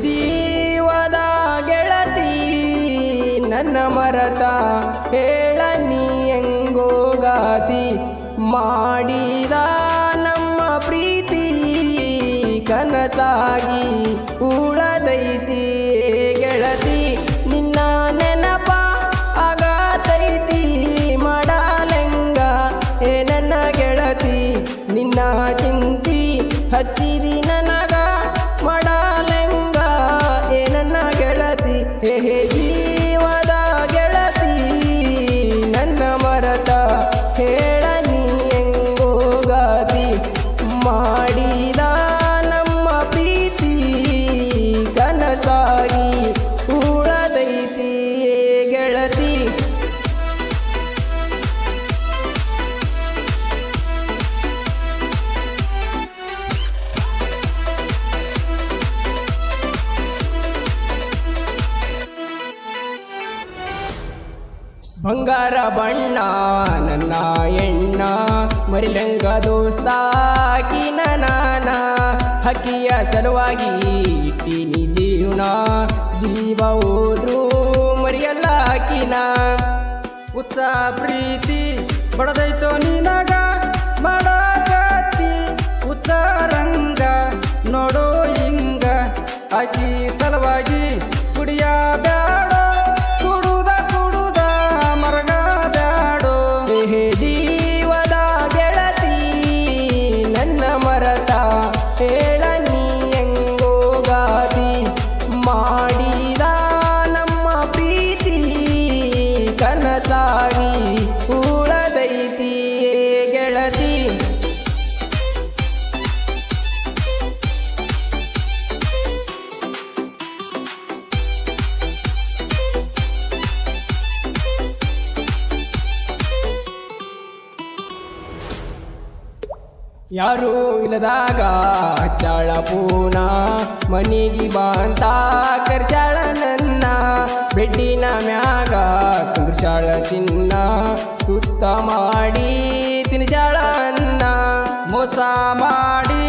ಜೀವದ ಗೆಳತಿ, ನನ್ನ ಮರತ ಹೇಳ ನೀ ಗಾತಿ. ಮಾಡಿದ ನಮ್ಮ ಪ್ರೀತಿ ಕನಸಾಗಿ ಉಳದೈತಿ ಗೆಳತಿ. ನಿನ್ನ ನೆನಪ ಆಗತೈತಿ ಮಾಡಲೆಂಗ ಏ ನನ್ನ ಗೆಳತಿ. ನಿನ್ನ ಚಿಂತಿ ಹಚ್ಚಿದಿ ನನಗ ಬಂಗಾರ ಬಣ್ಣ, ನನ್ನ ಎಣ್ಣ, ಮರಿಲಂಗ ದೋಸ್ತಾಕಿನ ನಾನ. ಹಕ್ಕಿಯ ಸಲುವಾಗಿ ಇಟ್ಟಿನಿ ಜೀವನ, ಜೀವ ಹೋದ್ರು ಮರಿಯಲ್ಲ ಹಾಕಿನ ಉತ್ಸಾಹ, ಪ್ರೀತಿ, ಬಡದೈತೋ ನಿನಗ ಕನಸಾಗಿ ಉಳದೈತಿ ಗೆಳತಿ. ಯಾರು ಇಲ್ಲದಾಗ ಹಚ್ಚಾಳ ಪೂನ ಮನಿಗಿ ಬಾಂತ ಬೆಡ್ಡಿನ ಮ್ಯಾಗ ಕುಂದ್ರಶಾಳ ಚಿನ್ನ ತುತ್ತ ಮಾಡಿ ತಿನ್ಶಾಳ ಅನ್ನ ಮೋಸ ಮಾಡಿ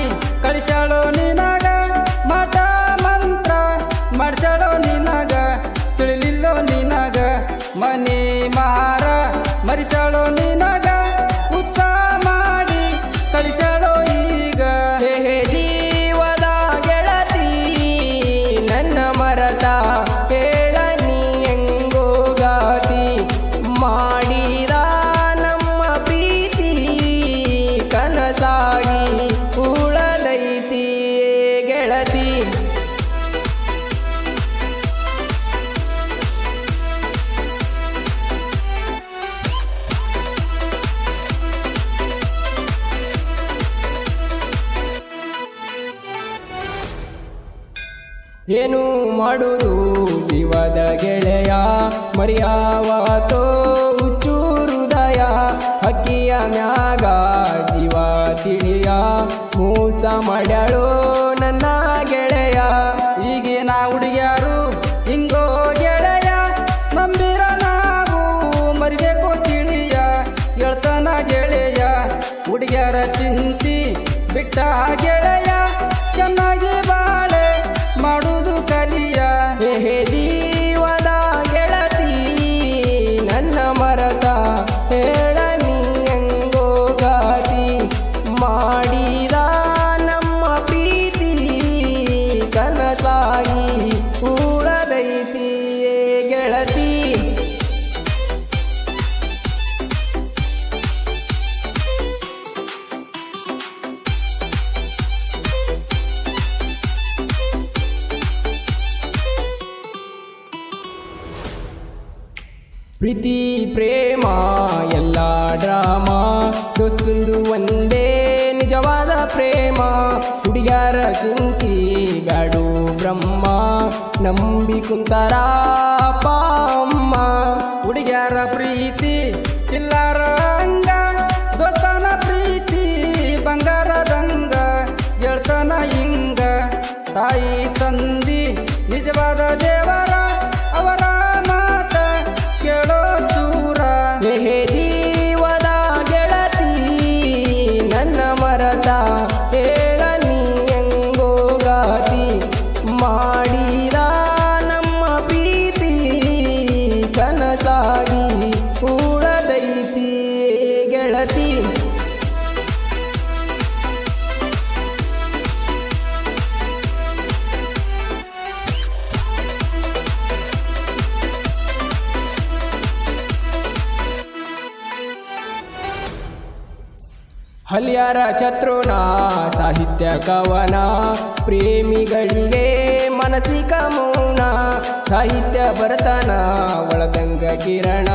ಏನು ಮಾಡುವುದು ಜೀವದ ಗೆಳೆಯ ಮರಿಯಾವತೋ ಹುಚ್ಚು ಹೃದಯ, ಹಕ್ಕಿಯ ಮ್ಯಾಗ ಜೀವ ತಿಳಿಯ. ಮೂಸ ಮಾಡಳು ನನ್ನ ಗೆಳೆಯ. ಈಗಿನ ಹುಡುಗಿಯರು ಹಿಂಗೋ ಗೆಳೆಯ. ನಂಬಿರ ನಾವು, ಮರಿಬೇಕು ತಿಳಿಯ. ಹೇಳ್ತಾನ ಗೆಳೆಯ, ಹುಡುಗಿಯರ ಚಿಂತಿ ಬಿಟ್ಟ ಪ್ರೀತಿ ಪ್ರೇಮ ಎಲ್ಲ ಡ್ರಾಮಾ ದೋಸ್ತಂದು ಒಂದೇ ನಿಜವಾದ ಪ್ರೇಮ ಹುಡುಗ್ಯಾರ ಚಿಂತಿ ಬ್ಯಾಡು ಬ್ರಹ್ಮ ನಂಬಿ ಕುಂತಾರ ಅಪ್ಪ ಅಮ್ಮ ಹುಡುಗಿಯರ ಪ್ರೀತಿ ಹಲ್ಯಾರ ಚತ್ರುನ ಸಾಹಿತ್ಯ ಕವನ, ಪ್ರೇಮಿಗಳಿಗೆ ಮನಸಿಕ ಮೌನ, ಸಾಹಿತ್ಯ ಬರತನ ಒಳದಂಗ ಕಿರಣ,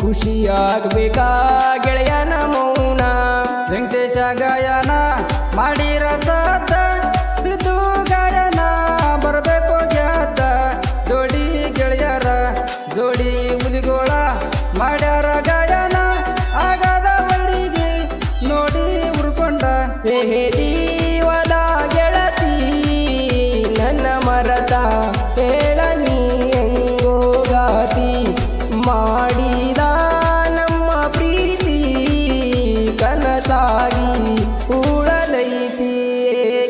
ಖುಷಿಯಾಗಬೇಕಾ ಗೆಳೆಯನ ಮೌನ. ವೆಂಕಟೇಶ ಗಾಯನ ಮಾಡಿರ ಸದ್ದ ಮರತ ಎ งೋ ಗಾತಿ ಮಾಡಿದ ನಮ್ಮ ಪ್ರೀತಿ ಕನಸಾಗಿ ಉಳಲೈತಿ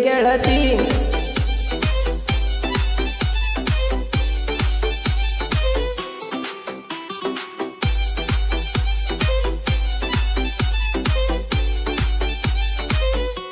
ಗೆಳತಿ.